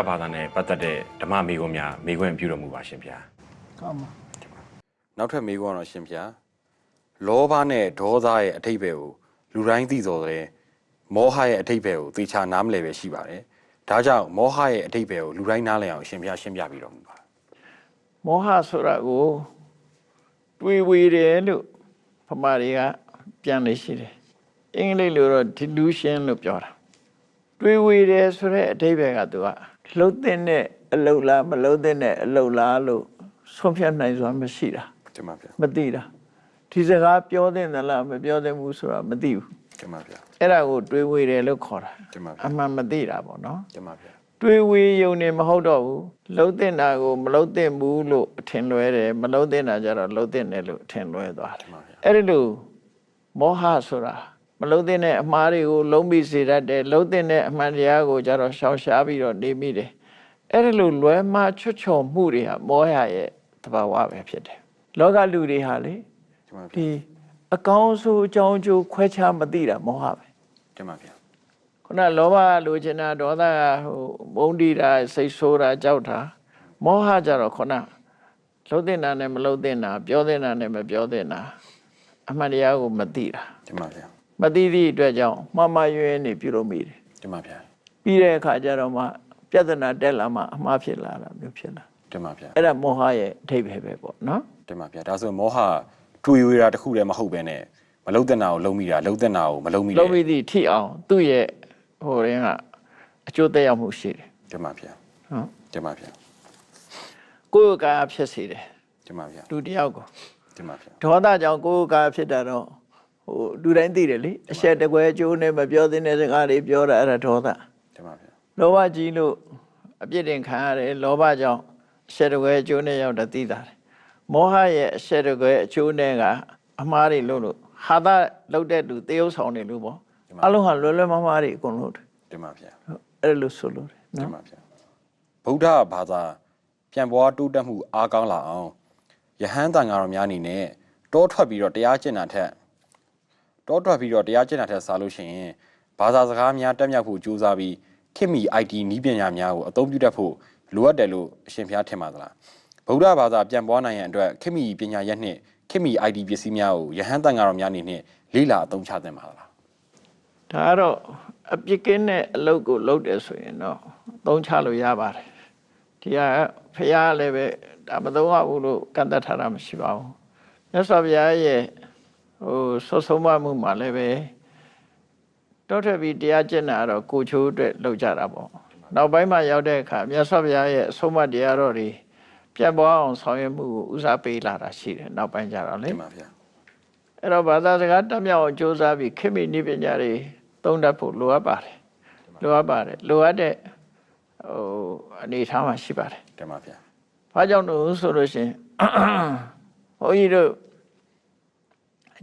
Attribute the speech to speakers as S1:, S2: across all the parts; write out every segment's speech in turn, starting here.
S1: တော်ဗုဒ္ဓဘာသာနဲ့ပတ်သက်တဲ့ဓမ္မမေခွန်းများမေခွန်းပြုတော်မူပါရှင်ဗျာ
S2: ကောင်းပါ
S1: နောက်ထပ်မေခွန်းတော့ရှင်ဗျာလောဘနဲ့ဒေါသရဲ့အထိပ္ပယ်ကိုလူတိုင်းသိတော်တယ်မောဟရဲ့အထိပ္ပယ်ကိုသေချာနားမလည်ပဲရှိပါတယ်ဒါကြောင့်မောဟရဲ့အထိပ္ပယ်ကိုလူတိုင်းနားလည်အောင်ရှင်ဗျာရှင်းပြပြီးတော်မူပါ
S2: မောဟဆိုတာကိုတွေးဝေတယ်လို့ဗမာတွေကပြန်နေရှိတယ်အင်္ဂလိပ်လိုတော့ delusion လို့ပြောတာတွေးဝေတယ်ဆိုတဲ့အဓိပ္ပာယ်ကသူက လှုပ်တဲ့အလုတ်လားမလှုပ်တဲ့အလုတ်လားလို့ဆုံးဖြတ်နိုင်စွာမရှိတာ
S1: တင်ပါဗျာ
S2: မသိတာဒီစကားပြောတဲ့သလားမပြောတဲ့ဘူးဆိုတာမသိဘူး
S1: တင်ပါဗျာ
S2: အဲ့ဒါကိုတွေးဝေတယ်လို့ခေါ်တာ
S1: တင်ပါဗျာ
S2: အမှန်မသိတာပေါ့နော်
S1: တင်ပါဗျာ
S2: တွေးဝေယုံနေမဟုတ်တော့ဘူးလှုပ်တဲ့နာကိုမလှုပ်တဲ့ဘူးလို့အထင်လွဲတယ်မလှုပ်တဲ့နာကြတော့လှုပ်တဲ့တယ်လို့အထင်လွဲသွားတယ်
S1: တင်ပါဗျာ
S2: အဲ့ဒီလိုမောဟဆိုတာ မလှုပ်တဲ့အမှားတွေကိုလုံးပြီးစေတတ်တယ်လှုပ်တဲ့အမှန်တရားကိုကြတော့ရှောင်ရှားပြီးတော့နေမိတယ်အဲ့ဒီလိုလွဲမှားချွတ်ချော်မှုတွေဟာမောဟရဲ့သဘာဝပဲဖြစ်တယ်လောကလူတွေဟာလေ
S1: တင်ပါဗျာ
S2: ဒီအကောင်းဆိုးအကြောင်းအကျိုးခွဲခြားမသိတာမောဟပဲ
S1: တင်ပါဗျာ
S2: ခုနလောဘလိုချင်တာဒေါသကဟိုမုန်းတိတာစိတ်ဆိုးတာကြောက်တာမောဟကြတော့ခုနလှုပ်တဲ့နာနဲ့မလှုပ်တဲ့နာပြောတဲ့နာနဲ့မပြောတဲ့နာအမှန်တရားကိုမသိတာ
S1: တင်ပါဗျာ
S2: မသိသည့်အတွက်ကြောင့်မှားမှားယွင်းယွင်းနေပြုလုပ်မိတယ်
S1: တင်ပါဗျာ
S2: ပြီးတဲ့အခါကျတော့မှပြဿနာတက်လာမှအမှားဖြစ်လာတာမျိုးဖြစ်လာ
S1: တင်ပါဗျာ
S2: အဲ့ဒါမောဟရဲ့အထိပ္ပယ်ပဲပေါ့နော်
S1: တင်ပါဗျာဒါဆိုမောဟတွေးဝေတာတစ်ခုတည်းမဟုတ်ပဲနဲ့မလုံတဲ့နာကိုလုံမိတာလုံတဲ့နာကိုမလုံမိ
S2: လုံးဝသည့်ထိအောင်သူ့ရဲ့ဟိုရင်းကအကျိုးသက်ရောက်မှုရှိတယ်
S1: တင်ပါဗျာ
S2: ဟုတ်
S1: တင်ပါဗျာ
S2: ကိုယ့်ကာဖြစ်စေတယ်
S1: တင်ပါဗျာ
S2: လူတစ်ယောက်ကို
S1: တင်ပါဗျာ
S2: ဒေါသကြောင့်ကိုယ်ကာဖြစ်တာတော့ ဟိုလူတိုင်းသိတယ်လေအရှက်တကွဲအကျိုးနဲ့မပြောသင့်တဲ့စကားတွေပြောတာအဲ့ဒါဒေါသ
S1: တင်ပါဗျာ
S2: လောဘကြီးလို့အပြစ်တင်ခံရတယ်လောဘကြောင့်အရှက်တကွဲအကျိုးနဲ့ရောက်တာသိတာတယ်မောဟရဲ့အရှက်တကွဲအကျိုးနဲ့ကအမှားတွေလို့လို့ဟာသလောက်တဲ့လူတေယုတ်ဆောင်နေလို့ပေါ့အလုံးဟာလွယ်လွယ်မမားတွေအကုန်လုံးတယ်
S1: တင်ပါဗျာ
S2: အဲ့လိုဆိုလို့တယ်
S1: တင်
S2: နော်
S1: ပါဗျာဗုဒ္ဓဘာသာပြန်ပွားတိုးတက်မှုအားကောင်းလာအောင်ယဟန်တန်ဃာတော်များအနေနဲ့တောထွက်ပြီးတော့တရားကျင့်တာထက် တောထွက်ပြီးတော့တရားကျင့်တာထက်စားလို့ရှိရင်ဘာသာစကားများတက်မြောက်ဖို့ကြိုးစားပြီးခေတ်မီ IT နည်းပညာများကိုအသုံးပြုတတ်ဖို့လိုအပ်တယ်လို့အရှင်ဘုရားထင်ပါသလားဗုဒ္ဓဘာသာပြန်ပွားနိုင်ရန်အတွက်ခေတ်မီပညာရပ်နှင့်ခေတ်မီ IT ပစ္စည်းများကိုယဟန်တန်ဃာတော်များအနေနဲ့လေ့လာအသုံးချသင့်ပါသလား
S2: ဒါကတော့အပြစ်ကင်းတဲ့အလုပ်ကိုလုပ်တယ်ဆိုရင်တော့သုံးချလို့ရပါတယ်ဒီကဖះလည်းပဲဒါမသုံးရဘူးလို့ကန့်သက်ထားတာမရှိပါဘူးမြတ်စွာဘုရားရဲ့ ဟိုဆွတ်ဆုံးမမှုမှာလည်းပဲတောထက်ပြီးတရားကျင့်တာကတော့ကိုချိုးအတွက်လုပ်ကြတာပေါ့နောက်ပိုင်းမှာရောက်တဲ့အခါမြတ်စွာဘုရားရဲ့အဆုံးအမတရားတော်တွေပြန်ပေါ်အောင်ဆောင်ရွက်မှုကိုဦးစားပေးလာတာရှိတယ်နောက်ပိုင်းကျတော့လေ
S1: တင်ပါဗျာ
S2: အဲ့တော့ဘာသာစကားတက်မြောက်အောင်ကြိုးစားပြီးခေတ်မီနည်းပညာတွေသုံးတတ်ဖို့လိုအပ်ပါတယ်လိုအပ်ပါတယ်လိုအပ်တဲ့ဟိုအနေအထားမှာရှိပါတယ်
S1: တင်ပါဗျာ။
S2: ဘာကြောင့်လို့ဆိုလို့ရှိရင်ဘုန်းကြီးတို့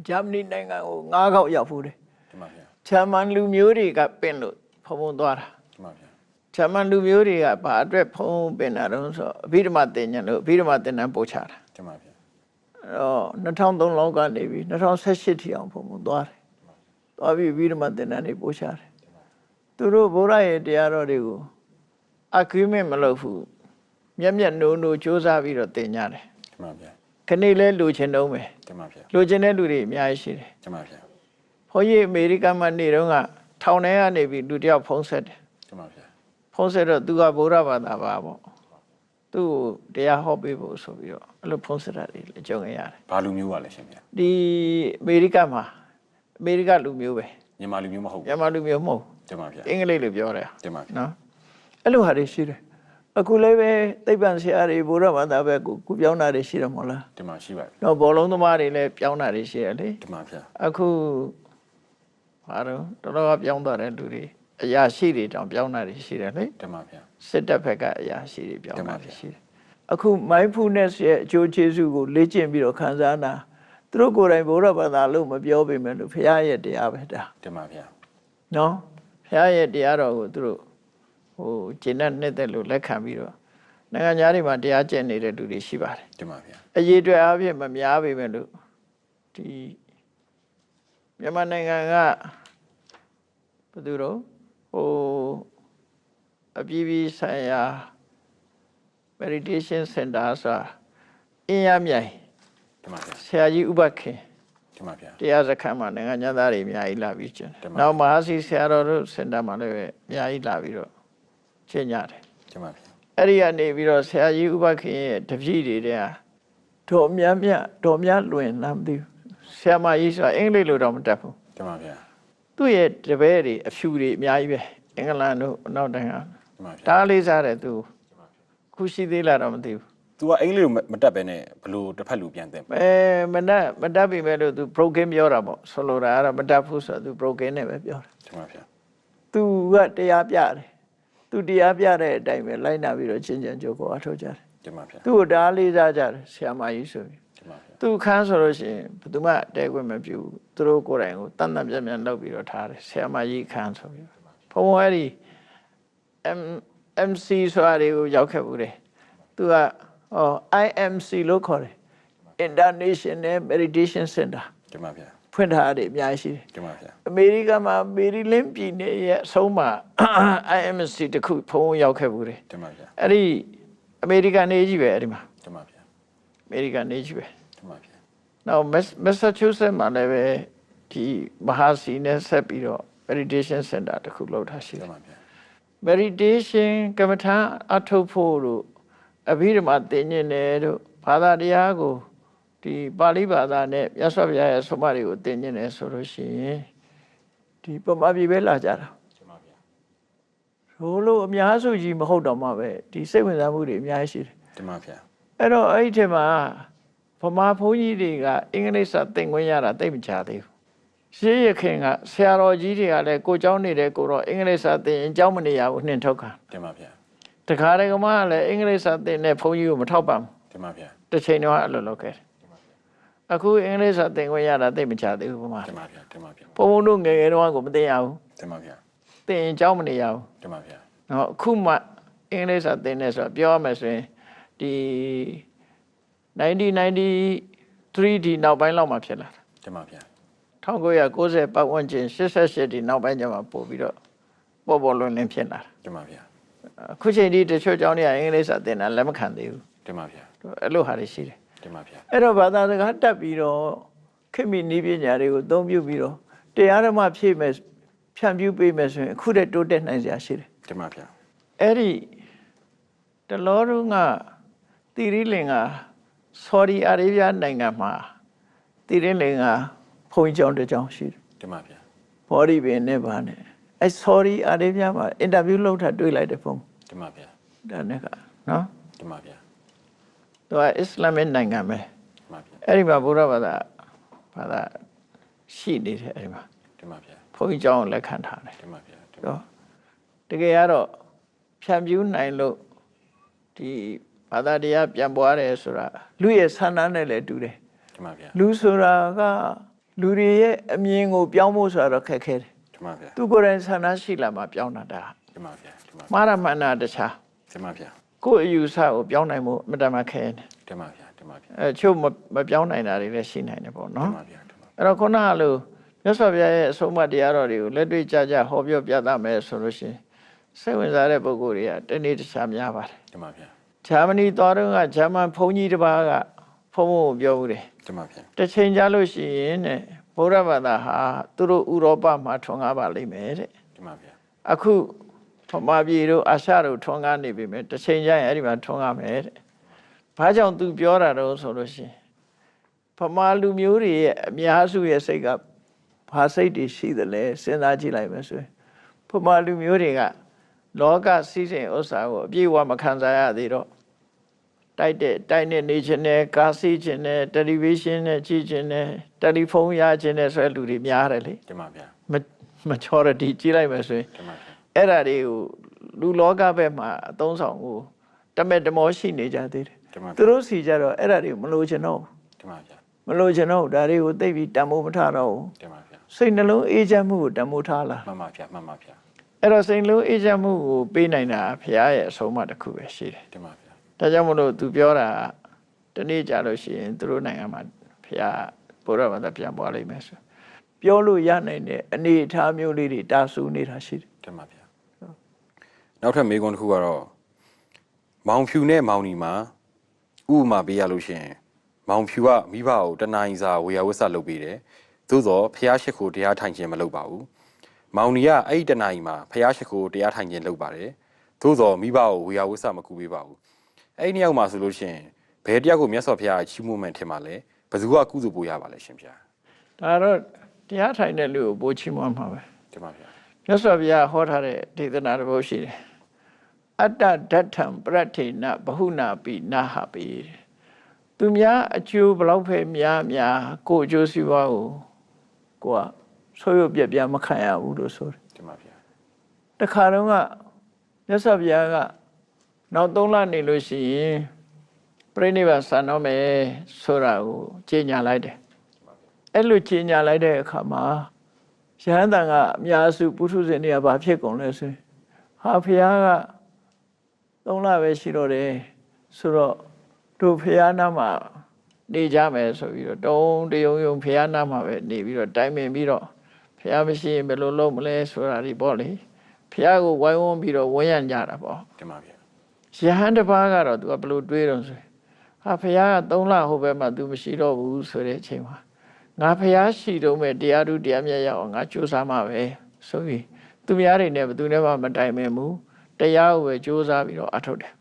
S2: ဂျာမနီနိုင်ငံကို၅ခေါက်ရောက်ဖူးတယ်
S1: တင်ပါဗျာ။
S2: ဂျာမန်လူမျိုးတွေကပင့်လို့ဖုံဖုံသွားတာ
S1: တင်ပါဗျာ။
S2: ဂျာမန်လူမျိုးတွေကဘာအတွက်ဖုံပင့်တာတုံးဆိုအဘိဓမ္မာသင်ညာလို့အဘိဓမ္မာသင်တန်းပို့ချတာ
S1: တင်ပါဗျာ။
S2: အဲ့တော့2003လောက်ကနေပြီး2018ထိအောင်ဖုံဖုံသွားတယ်။သွားပြီးအဘိဓမ္မာသင်တန်းတွေပို့ချတယ်။သူတို့ဘုရားရဲ့တရားတော်တွေကို agreement မလုပ်ဘူး။မျက်မျက်နှိုးနှိုးစူးစမ်းပြီးတော့သင်ကြတယ်
S1: တင်ပါဗျာ
S2: ခဏလေးလိုချင်တော့မယ်
S1: တင်ပါဗျာ
S2: လိုချင်တဲ့လူတွေအများကြီးရှိတယ်
S1: တင်ပါဗျာ။
S2: ဘုန်းကြီးအမေရိကန်မှာနေတော့ကထောင်ထဲကနေပြီးလူတစ်ယောက်ဖုံးဆက်တယ်
S1: တင်ပါဗျာ။
S2: ဖုံးဆက်တော့သူကဗုဒ္ဓဘာသာပါပေါ့။သူ့ကိုတရားဟောပေးဖို့ဆိုပြီးတော့အဲ့လိုဖုံးဆက်တာတွေလည်းကြုံခဲ့ရတယ်
S1: ဘာလူမျိုးပါလဲရှင်ဗျာ။
S2: ဒီအမေရိကန်မှာအမေရိကလူမျိုးပဲ
S1: မြန်မာလူမျိုးမဟုတ်။ဘူး
S2: မြန်မာလူမျိုးမဟုတ်ဘူး
S1: တင်ပါဗျာ။
S2: အင်္ဂလိပ်လိုပြောတယ်
S1: တင်ပါဗျာ
S2: နော်။အဲ့လိုဟာတွေရှိတယ်။ အခုလည်းပဲသိပ္ပံဆရာတွေဗုဒ္ဓဘာသာပဲကိုကူပြောင်းတာတွေရှိတယ်မဟုတ်လား
S1: တင်ပါရှိပါပြီ။
S2: တော့ဘောလုံးသမားတွေလည်းပြောင်းတာတွေရှိတယ်လေ။
S1: တင်ပါဗျာ
S2: အခုဘာတော့တော်တော်ပြောင်းသွားတဲ့လူတွေအရာရှိတွေတောင်ပြောင်းတာတွေရှိတယ်လေ
S1: တင်ပါဗျာ
S2: စစ်တပ်ဘက်ကအရာရှိတွေပြောင်း
S1: တင်ပါ
S2: တာ
S1: ဗျာ
S2: တွေရှိတယ်အခု mindfulness ရဲ့အကျိုးကျေးဇူးကိုလေ့ကျင့်ပြီးတော့ခံစားနာသူတို့ကိုယ်တိုင်ဘုရားဘာသာလို့မပြောပေမဲ့လို့ဘုရားရဲ့တရားပဲဒါ
S1: တင်ပါဗျာ
S2: နော်ဘုရားရဲ့တရားတော်ကိုသူတို့ ဟိုကျင့်တဲ့နှစ်သက်လို့လက်ခံပြီးတော့နိုင်ငံသားတွေမှာတရားကျင့်နေတဲ့လူတွေရှိပါတယ်
S1: တင်ပါဗျာ
S2: အရေးအတွက်အဖြစ်မများပေမဲ့လို့ဒီမြန်မာနိုင်ငံကဘယ်သူတော့ဟိုအပြည်ပြည်ဆိုင်ရာ meditation center ဆိုတာအင်းရမြိုင်
S1: တင်ပါဗျာ
S2: ဆရာကြီးဥပခင်
S1: တင်ပါဗျာ
S2: တရားစခန်းမှာနိုင်ငံခြားသားတွေအများကြီးလာပြီးကျင့်
S1: တင်ပါ
S2: နောက်မဟာစီဆရာတော်တို့စင်တာမှာလည်းပဲအများကြီးလာပြီးတော့ ကျင့်ကြတယ်
S1: တင်ပါဗျာ
S2: အဲ့ဒီကနေပြီးတော့ဆရာကြီးဥပခင်ရဲ့တပည့်တွေတဲ့ဟာတော်မြတ်မြတ်တော်မြတ်လွင်လားမသိဘူးဆရာမကြီးဆိုတာအင်္ဂလိပ်လိုတော့မတတ်ဘူး
S1: တင်ပါဗျာ
S2: သူ့ရဲ့တပည့်တွေအဖြူတွေအများကြီးပဲအင်္ဂလန်တို့အနောက်တိုင်းက
S1: တင်ပါဗျာ
S2: ဒါလေးစားတယ်သူခုရှိသေးလားတော့မသိဘူး
S1: သူကအင်္ဂလိပ်လိုမတက်ပဲနဲ့ဘလို့တစ်ဖက်လူပြန်တင်
S2: အဲမနက်မတတ်ပြီမဲ့လို့သူ broken ပြောတာပေါ့ဆိုလိုတာကတော့မတတ်ဘူးဆိုတော့သူ broken နဲ့ပဲပြောတယ်
S1: တင်ပါဗျာ
S2: သူကတရားပြတယ် သူတရားပြတဲ့အတိုင်းပဲလိုက်နာပြီးတော့ချင်းချင်ကြိုးကိုအထောက်ကြတယ်
S1: တင်ပါဗျာ
S2: သူ့ကိုဒါလေးစားကြတယ်ဆရာမကြီးဆိုပြီး
S1: တင်ပါဗျာ
S2: သူခန်းဆိုလို့ရှိရင်ဘယ်သူမှတဲခွင့်မပြုဘူးသူတို့ကိုယ်တိုင်ကိုတန်တန်ပြတ်ပြတ်လုပ်ပြီးတော့ထားတယ်ဆရာမကြီးခန်းဆိုပြီးဘုံဘုံအဲ့ဒီ M MC ဆိုတာတွေကိုရောက်ခဲ့ဘူးတယ်သူကဟော IMC လို့ခေါ်တယ် International Meditation Center
S1: တင်ပါဗျာ
S2: ဖွင့်ထားတယ်အများကြီးရှိတယ်
S1: တင်ပါဗျာ
S2: အမေရိကန်မှာမေရီလင်းပြည်နယ်ရဲ့အဆုံးမှာ IMC တခုဖုံးရောက်ခဲ့ဘူးတယ်
S1: တင်ပါဗျာ
S2: အဲ့ဒီအမေရိကန်နေကြီးပဲအဲ့ဒီမှာ
S1: တင်ပါဗျာ
S2: အမေရိကန်နေကြီးပဲ
S1: တင်ပါဗျာ
S2: နောက်မက်ဆာချူးဆက်မှာလည်းပဲဒီမဟာစီနဲ့ဆက်ပြီးတော့ meditation center တခုလုပ်ထားရှိတ
S1: တင်
S2: ယ်
S1: ပါဗျာ
S2: meditation ကမ္မထာအထုတ်ဖို့တို့အဘိဓမ္မာသင်ញင်တယ်တို့ဘာသာတရားကို ဒီပါဠိဘာသာနဲ့မြတ်စွာဘုရားရဲ့ဆုံးမတွေကိုသင်ញင်တယ်ဆိုလို့ရှိရင်ဒီပမာပြည်ပဲလာကြတာ
S1: တင်ပါဗျာ
S2: ရိုးလို့အများစုကြီးမဟုတ်တော့မှပဲဒီစိတ်ဝင်စားမှုတွေအများကြီးရှိတယ်
S1: တင်ပါဗျာ
S2: အဲ့တော့အဲ့ဒီထဲမှာဗမာဘုန်းကြီးတွေကအင်္ဂလိပ်စာသင်ခွင့်ရတာသိပ်မကြသေးဘူးရှေးရခင်ကဆရာတော်ကြီးတွေကလည်းကိုเจ้าနေတဲ့ကိုတော့အင်္ဂလိပ်စာသင်ရင်เจ้าမနေရဘူးနှင်ထုတ်ခံ
S1: တင်ပါဗျာ
S2: တခါတည်းကမှလည်းအင်္ဂလိပ်စာသင်တဲ့ဘုန်းကြီးကိုမထောက်ပံ့ဘူး
S1: တင်ပါဗျာ
S2: တစ်ချိန်တော့အဲ့လိုလုပ်ခဲ့တယ် အခုအင်္ဂလိပ်စာသင်ခွင့်ရတာသိပ်မကြသေးဘူးဗမာ
S1: တင်ပါဗျာတင်ပါဗျာ
S2: ဘုန်းဘုန်းတို့ငယ်ငယ်တုန်းကကိုမသင်ရဘူး
S1: တင်ပါဗျာ
S2: သင်ရင်เจ้าမနေရဘူး
S1: တင်ပါဗျာ
S2: နော်အခုမှအင်္ဂလိပ်စာသင်နေဆိုတော့ပြောရမယ်ဆိုရင်ဒီ1993ဒီနောက်ပိုင်းလောက်မှဖြစ်လာတာ
S1: တင်ပါဗျာ
S2: 1990ပတ်ဝန်းကျင်88ဒီနောက်ပိုင်းကျမှပို့ပြီးတော့ပေါ်ပေါ်လွင်လင်းဖြစ်လာတာ
S1: တင်ပါဗျာ
S2: အခုချိန်ဒီတချို့ကျောင်းတွေကအင်္ဂလိပ်စာသင်တာလက်မခံသေးဘူး
S1: တင်ပါဗျာ
S2: အဲ့လိုဟာတွေရှိတယ်
S1: တင်ပါဗျာ
S2: အဲ့တော့ဘာသာစကားတက်ပြီးတော့ခေတ်မီနည်းပညာတွေကိုအသုံးပြုပြီးတော့တရားဓမ္မဖြည့်မယ်ဖြန့်ဖြူးပေးမယ်ဆိုရင်အခုတည်းတိုးတက်နိုင်စရာရှိတယ်
S1: တင်ပါဗျာ
S2: အဲ့ဒီတလောတုန်းကတိရိလင်္ကာဆော်ဒီအာရေဗျနိုင်ငံမှာတိရိလင်္ကာဘုန်းကြီးကျောင်းတစ်ကျောင်းရှိတယ်
S1: တင်ပါဗျာ
S2: ဘော်ဒီပင်နဲ့ဗာနဲ့အဲဆော်ဒီအာရေဗျမှာအင်တာဗျူးလုပ်တာတွေ့လိုက်တယ်ဘုန်း
S1: တင်ပါဗျာ
S2: ဒါနဲ့ကနော်
S1: တင်ပါဗျာ
S2: သူကအစ္စလာမစ်နိုင်ငံပဲ
S1: တင်ပါဗျာ
S2: အဲ့ဒီမှာဘုရားဘာသာဘာသာရှိနေတယ်အဲ့ဒီမှာ
S1: တင်ပါဗျာ
S2: ဘုန်းကြီးကျောင်းကိုလက်ခံထားတယ်
S1: တင်ပါဗျာတင်ပါ
S2: နော်တကယ်ကတော့ဖြန့်ဖြူးနိုင်လို့ဒီဘာသာတရားပြန်ပွားတယ်ဆိုတာလူရဲ့ဆန္ဒနဲ့လည်းတူတယ်
S1: တင်ပါဗျာ
S2: လူဆိုတာကလူတွေရဲ့အမြင်ကိုပြောင်းဖို့ဆိုတော့ခက်ခဲတယ်
S1: တင်ပါဗျာ
S2: သူကိုယ်တိုင်ဆန္ဒရှိလာမှပြောင်းတာဒါ
S1: တင်ပါဗျာတင်ပါ
S2: မှားရမှန်တာတခြား
S1: တင်ပါဗျာ
S2: ကိုယ့်အယူဆကိုပြောင်းနိုင်မှုအမတန်မှခဲတယ်
S1: တင်ပါဗျာတင်ပါဗျာ
S2: အဲချို့မမပြောင်းနိုင်တာတွေလည်းရှိနိုင်တယ်ပေါ့
S1: တင်
S2: နော်
S1: ပါဗျာတင်ပါ
S2: အဲ့တော့ခုနကလိုမြတ်စွာဘုရားရဲ့အဆုံးအမတရားတော်တွေကိုလက်တွေ့ကြကြဟောပြောပြသမယ်ဆိုလို့ရှိရင်စိတ်ဝင်စားတဲ့ပုဂ္ဂိုလ်တွေကတနေ့တခြားများပါတယ်
S1: တင်ပါဗျာ
S2: ဂျာမနီသွားတော့ကဂျာမန်ဘုန်းကြီးတစ်ပါးကဘုန်းဘုန်းကိုပြောဘူးတယ်
S1: တင်ပါဗျာ
S2: တစ်ချိန်ကြာလို့ရှိရင်တဲ့ဗုဒ္ဓဘာသာဟာသူတို့ဥရောပမှာထွန်းကားပါလိမ့်မယ်တဲ့
S1: တင်ပါဗျာ
S2: အခု ဗမာပြည်တို့အာရှတို့ထွန်းကားနေပြီမယ်တစ်ချိန်ကျရင်အဲ့ဒီမှာထွန်းကားမယ်တဲ့ဘာကြောင့်သူပြောတာတော့ဆိုလို့ရှိရင်ဗမာလူမျိုးတွေရဲ့အများစုရဲ့စိတ်ကဘာစိတ်တွေရှိသလဲစဉ်းစားကြည့်လိုက်မယ်ဆိုရင်ဗမာလူမျိုးတွေကလောကစီးစိမ်ဥစ္စာကိုအပြည့်အဝမခံစားရသေးတော့တိုက်တဲ့တိုက်နဲ့နေခြင်းနဲ့ကားစီးခြင်းနဲ့တယ်လီဗီရှင်းနဲ့ကြည့်ခြင်းနဲ့တယ်လီဖုန်းရခြင်းနဲ့ဆိုတဲ့လူတွေများတယ်လေ
S1: တင်ပါဗျာ
S2: majority ကြည့်လိုက်မယ်ဆိုရင်
S1: တင်ပါဗျာ
S2: အဲ့ဒါတွေကိုလူလောကဘက်မှာအသုံးဆောင်ကိုတမက်တမောရှိနေကြသေးတယ်
S1: တင်ပါ
S2: သူတို့စီကြတော့အဲ့ဒါတွေကိုမလိုချင်တော့ဘူး
S1: တင်ပါဗျာ
S2: မလိုချင်တော့ဘူးဒါတွေကိုသိပ်ပြီးတန်ဖိုးမထားတော့ဘူး
S1: တင်ပါဗျာ
S2: စိတ်နှလုံးအေးချမ်းမှုကိုတန်ဖိုးထားလာ
S1: မှန်ပါဗျာမှန်ပါဗျာ
S2: အဲ့တော့စိတ်နှလုံးအေးချမ်းမှုကိုပေးနိုင်တာဘုရားရဲ့အဆုံးအမတစ်ခုပဲရှိတယ်
S1: တင်ပါဗျာ
S2: ဒါကြောင့်မလို့သူပြောတာတနေ့ကြာလို့ရှိရင်သူတို့နိုင်ငံမှာဘုရားဘုရားဘာသာပြန်ပွားလိမ့်မယ်ဆိုပြောလို့ရနိုင်တဲ့အနေအထားမျိုးလေးတွေတာဆူနေတာရှိတယ်
S1: တင်ပါဗျာ နောက်ထပ်မေးခွန်းတစ်ခုကတော့မောင်ဖြူနဲ့မောင်နီမှာဥပမာပေးရလို့ရှိရင်မောင်ဖြူကမိဘကိုတနာ ਈ စာဝေယဝစ္စလုပ်ပေးတယ်သို့သောဖះရှိခိုတရားထိုင်ခြင်းမလုပ်ပါဘူးမောင်နီကအဲ့ဒီတနာ ਈ မှာဖះရှိခိုတရားထိုင်ခြင်းလုပ်ပါတယ်သို့သောမိဘကိုဝေယဝစ္စမကူပေးပါဘူးအဲ့ဒီနှစ်ယောက်မှာဆိုလို့ရှိရင်ဘယ်တစ်ယောက်ကိုမြတ်စွာဘုရားကချီးမွမ်းမှန်ထင်ပါလဲဘယ်သူကကုသိုလ်ပို့ရပါလဲရှင်ဗျာ
S2: ဒါတော့တရားထိုင်တဲ့လူကိုပို့ချီးမွမ်းမှာပဲ
S1: တင်ပါဗျာ
S2: မြတ်စွာဘုရားဟောထားတဲ့ဒေသနာတစ်ပုဒ်ရှိတယ် အတ္တဓတ္ထံပရထေနဘဟုနာပိနာဟပိတဲ့သူများအကျိုးဘလောက်ပဲများများကိုယ်အကျိုးစီးပွားကိုကိုကဆိုးရုပ်ပြက်ပြားမခံရဘူးလို့ဆိုတယ်
S1: တင်ပါဗျာ
S2: တခါတော့ကမြတ်စွာဘုရားကနောက်၃လနေလို့ရှိရင်ပြိဋိဘဆန်တော့မယ်ဆိုတာကိုကြေညာလိုက်တယ်အဲ့လိုကြေညာလိုက်တဲ့အခါမှာရဟန်းတန်ကအများစုပုထုဇဉ်တွေကဘာဖြစ်ကုန်လဲဆိုရင်ဟာဘုရားက ၃လပဲရှိတော့တယ်ဆိုတော့တို့ဘုရားနာမှာနေကြမယ်ဆိုပြီးတော့တုံးတယုံယုံဘုရားနာမှာပဲနေပြီးတော့တိုင်ပင်ပြီးတော့ဘုရားမရှိရင်ဘယ်လိုလုပ်မလဲဆိုတာဒီပေါ့လေဘုရားကိုဝိုင်းဝန်းပြီးတော့ဝန်းရံကြတာပေါ့
S1: တင်ပါဗျာ
S2: ယဟန်တစ်ပါးကတော့သူကဘယ်လိုတွေးတော့ဆိုရင်ဟာဖះက3လဟိုဘက်မှာ तू မရှိတော့ဘူးဆိုတဲ့အချိန်မှာငါဖះရှိတော့မဲ့တရားဓုတရားမြတ်ရအောင်ငါကြိုးစားမှာပဲဆိုပြီးသူများတွေနဲ့ဘယ်သူနဲ့မှမတိုင်ပင်ဘူး တရားကိုပဲကြိုးစားပြီးတော့အထုတ်တယ်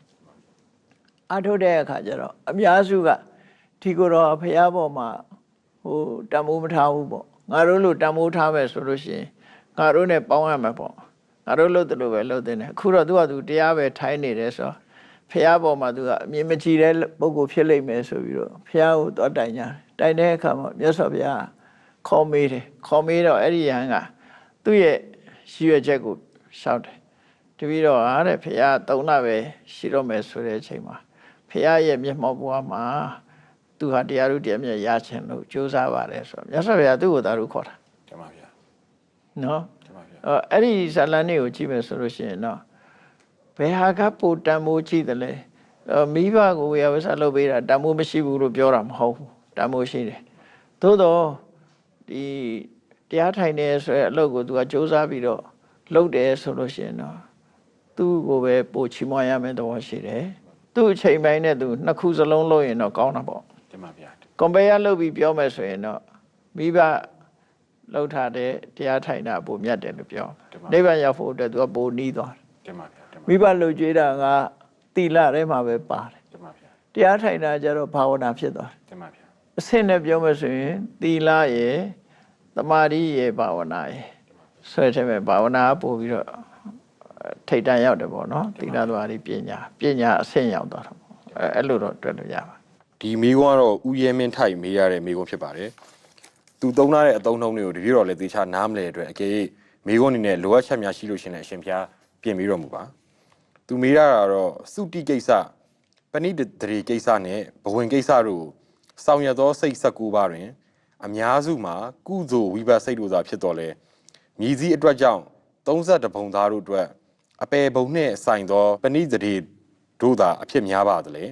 S2: အထုတ်တဲ့အခါကျတော့အများစုကဒီကိုယ်တော့ဖះပေါ်မှာဟိုတံမိုးမထားဘူးပေါ့ငါတို့လိုတံမိုးထားမယ်ဆိုလို့ရှိရင်ငါတို့နဲ့ပေါင်းရမှာပေါ့ငါတို့လှုပ်တယ်လို့ပဲလှုပ်တယ်နဲ့အခုတော့သူကသူတရားပဲထိုင်းနေတယ်ဆိုတော့ဖះပေါ်မှာသူကအမြင်မကြည့်တဲ့ပုံကိုဖြစ်လိမ့်မယ်ဆိုပြီးတော့ဖះကိုတော့တိုင်ကြတယ်တိုင်တဲ့အခါမှာမြတ်စွာဘုရားခေါ်မေးတယ်ခေါ်မေးတော့အဲ့ဒီယဟန်ကသူ့ရဲ့ရည်ရွယ်ချက်ကိုရှောက်တယ် တပီတော့ဟာတဲ့ဖះသုံးလပဲရှိတော့မယ်ဆိုတဲ့အချိန်မှာဖះရဲ့မျက်မှောက်ဘဝမှာသူဟာတရားဥတရားမြတ်ရချင်လို့ကြိုးစားပါတယ်ဆိုတော့မြတ်စွာဘုရားသူ့ကိုသာလို့ခေါ်တာ
S1: တင်ပါဗျာ
S2: နော်
S1: တင်ပါဗျာ
S2: အဲ့အဲ့ဒီဇာလန်လေးကိုကြည့်မယ်ဆိုလို့ရှိရင်တော့ဘယ်ဟာကပိုတန်မိုးကြည့်တယ်လဲအဲ့မိဘကိုဝေယဝဆလုပ်ပေးတာတန်မိုးမရှိဘူးလို့ပြောတာမဟုတ်ဘူးတန်မိုးရှိတယ်သို့တော့ဒီတရားထိုင်နေဆိုရဲအလုပ်ကိုသူကစူးစမ်းပြီးတော့လုပ်တယ်ဆိုလို့ရှိရင်တော့ သူ့ကိုပဲပိုချီးမွမ်းရမယ်တော့ရှိတယ်သူ့အချိန်ပိုင်းနဲ့သူနှစ်ခုစလုံးလုပ်ရင်တော့ကောင်းတာပေါ့
S1: တင်ပါဗျာ
S2: compare လုပ်ပြီးပြောမယ်ဆိုရင်တော့မိဘလှုပ်ထားတဲ့တရားထိုင်တာပိုမြတ်တယ်လို့ပြောနိဗ္ဗာန်ရောက်ဖို့အတွက်သူကပိုနီးသွားတယ်
S1: တင်ပါဗျာတင်ပါ
S2: မိဘလှုပ်ကြွေးတာကတိလထဲမှာပဲပါတယ်
S1: တင်ပါဗျာ
S2: တရားထိုင်တာကျတော့ဘာဝနာဖြစ်သွားတယ်
S1: တင်ပါဗျာ
S2: အဆင့်နဲ့ပြောမယ်ဆိုရင်သီလရယ်တမာရီရယ်ဘာဝနာရယ်ဆွဲထဲမှာဘာဝနာကပို့ပြီးတော့ ထိတ်တန့်ရောက်တယ်ပေါ့နော်သီလတမာရီပညာပညာအဆင့်ရောက်သွားတာပေါ့အဲအဲ့လိုတော့တွေ့လို့ရပါ
S1: ဒီမိကုန်းကတော့ဥယျာဉ်မင်းထိုက်မေးရတဲ့မိကုန်းဖြစ်ပါတယ်သူသုံးထားတဲ့အသုံးနှုန်းတွေကိုတပြည့်တော်လည်းသေချာနားမလဲတဲ့အတွက်အကယ်၍မိကုန်းအနေနဲ့လိုအပ်ချက်များရှိလို့ရှရင်လည်းအရှင်ဖျားပြင်ပြီးတော်မူပါသူမေးရတာကတော့စုတိကိစ္စပဏိတရေကိစ္စနဲ့ဘဝင်ကိစ္စတို့ဆောင်ရသောစိတ်၁၉ပါးတွင် အများစုမှာကုသိုလ်ဝိဘတ်စိတ်တို့သာဖြစ်တော်လဲမြည်စည်းအတွက်ကြောင့်32ဘုံသားတို့အတွက် အပေဘုံနှင့်ဆိုင်သောပဏိတရေတို့သာအဖြစ်များပါသလဲ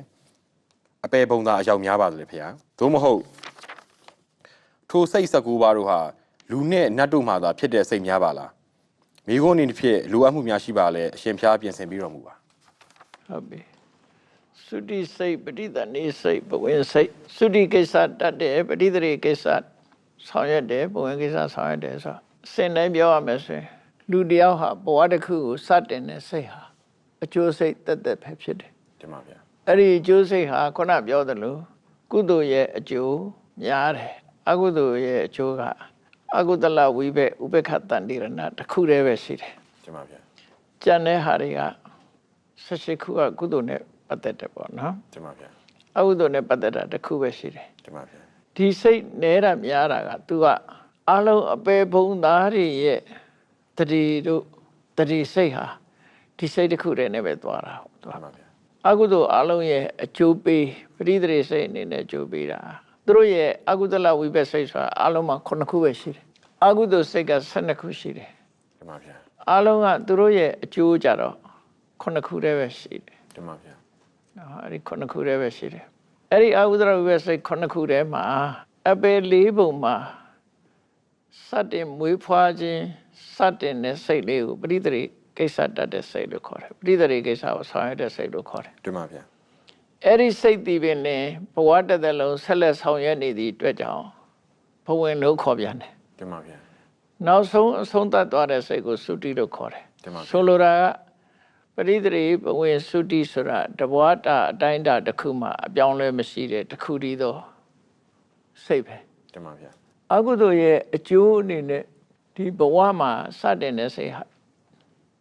S1: အပေပုံသာအယောက်များပါသလဲဖေ။သို့မဟုတ်ထိုစိတ်19ပါးတို့ဟာလူနဲ့နတ်တို့မှသာဖြစ်တဲ့စိတ်များပါလား။မိဂုံးအနေဖြင့်လိုအပ်မှုများရှိပါလဲအရှင်ဖျားပြင်ဆင်ပြီးတော်မူပါ
S2: ဟုတ်ပြီသုတိစိတ်ပဋိသန္ဓေစိတ်ဘဝင်စိတ်သုတိကိစ္စတတ်တယ်ပဋိသရေကိစ္စဆောင်ရွက်တယ်ဘဝင်ကိစ္စဆောင်ရွက်တယ်ဆိုတော့အစင်တိုင်းပြောရမယ်ဆိုရင် လူတစ်ယောက်ဟာဘဝတစ်ခုကိုစတင်တဲ့စိတ်ဟာအကျိုးစိတ်တက်တက်ပဲဖြစ်တယ်။
S1: တင်ပါဗျာ
S2: အဲ့ဒီအကျိုးစိတ်ဟာခုနပြောသလိုကုသိုလ်ရဲ့အကျိုးများတယ်အကုသိုလ်ရဲ့အကျိုးကအကုသလဝိဘက်ဥပ္ပခတန္တိရဏတစ်ခုတည်းပဲရှိတယ်။
S1: တင်ပါဗျာ
S2: ကြံတဲ့ဟာတွေကဆက်ရှိခုကကုသိုလ်နဲ့ပတ်သက်တယ်ပေါ့နော်။
S1: တင်ပါဗျာ
S2: အကုသိုလ်နဲ့ပတ်သက်တာတစ်ခုပဲရှိတယ်။
S1: တင်ပါဗျာ
S2: ဒီစိတ်နဲတာများတာက तू ကအလုံးအပေဘုံသားတွေရဲ့ တတိတို့တတိစိတ်ဟာဒီစိတ်တစ်ခုတည်းနဲ့ပဲသွားတာဟုတ်။သူ
S1: တင်
S2: က
S1: ပါဗျာ
S2: အကုသိုလ်အလုံးရဲ့အကျိုးပေးပရိသေစိတ်အနေနဲ့အကျိုးပေးတာသူတို့ရဲ့အကုသလဝိဘက်စိတ်ဆိုတာအလုံးမှာ9ခုပဲရှိတယ်အကုသိုလ်စိတ်က12ခုရှိတယ်။
S1: တင်ပါဗျာ
S2: အလုံးကသူတို့ရဲ့အကျိုးကြတော့9ခုတည်းပဲရှိတယ်။
S1: တင်ပါဗျာ
S2: နော်အဲ့ဒီခုနှစ်ခုတည်းပဲရှိတယ်အဲ့ဒီအာဟုဒရဝိပဿစိတ်ခုနှစ်ခုတည်းမှာအပေလေးပုံမှာ စတင်မွေးဖွားခြင်းစတင်တဲ့စိတ်လေးကိုပရိသေကိစ္စတတ်တဲ့စိတ်လို့ခေါ်တယ်ပရိသေရိကိစ္စကိုဆောင်ရွက်တဲ့စိတ်လို့ခေါ်တယ်
S3: တင်ပါဗျာ
S2: အဲ့ဒီစိတ်တည်ပင်လင်ဘဝတစ်သက်လုံးဆက်လက်ဆောင်ရွက်နေသည့်အတွက်ကြောင့်ဘဝင်လို့ခေါ်ပြန်တယ်
S3: တင်ပါဗျာ
S2: နောက်ဆုံးအဆုံးသတ်သွားတဲ့စိတ်ကိုသုတိလို့ခေါ်တယ်
S3: တင်ပါဗျာ
S2: ဆိုလိုတာကပရိသေရိဘဝင်သုတိဆိုတာတဘဝတာအတိုင်းတာတစ်ခုမှအပြောင်းလဲမရှိတဲ့တစ်ခုတည်းသောစိတ်ပဲ
S3: တင်ပါဗျာ
S2: အကုသိုလ်ရဲ့အကျိုးအနေနဲ့ဒီဘဝမှာစတင်တဲ့စိတ်ဟာ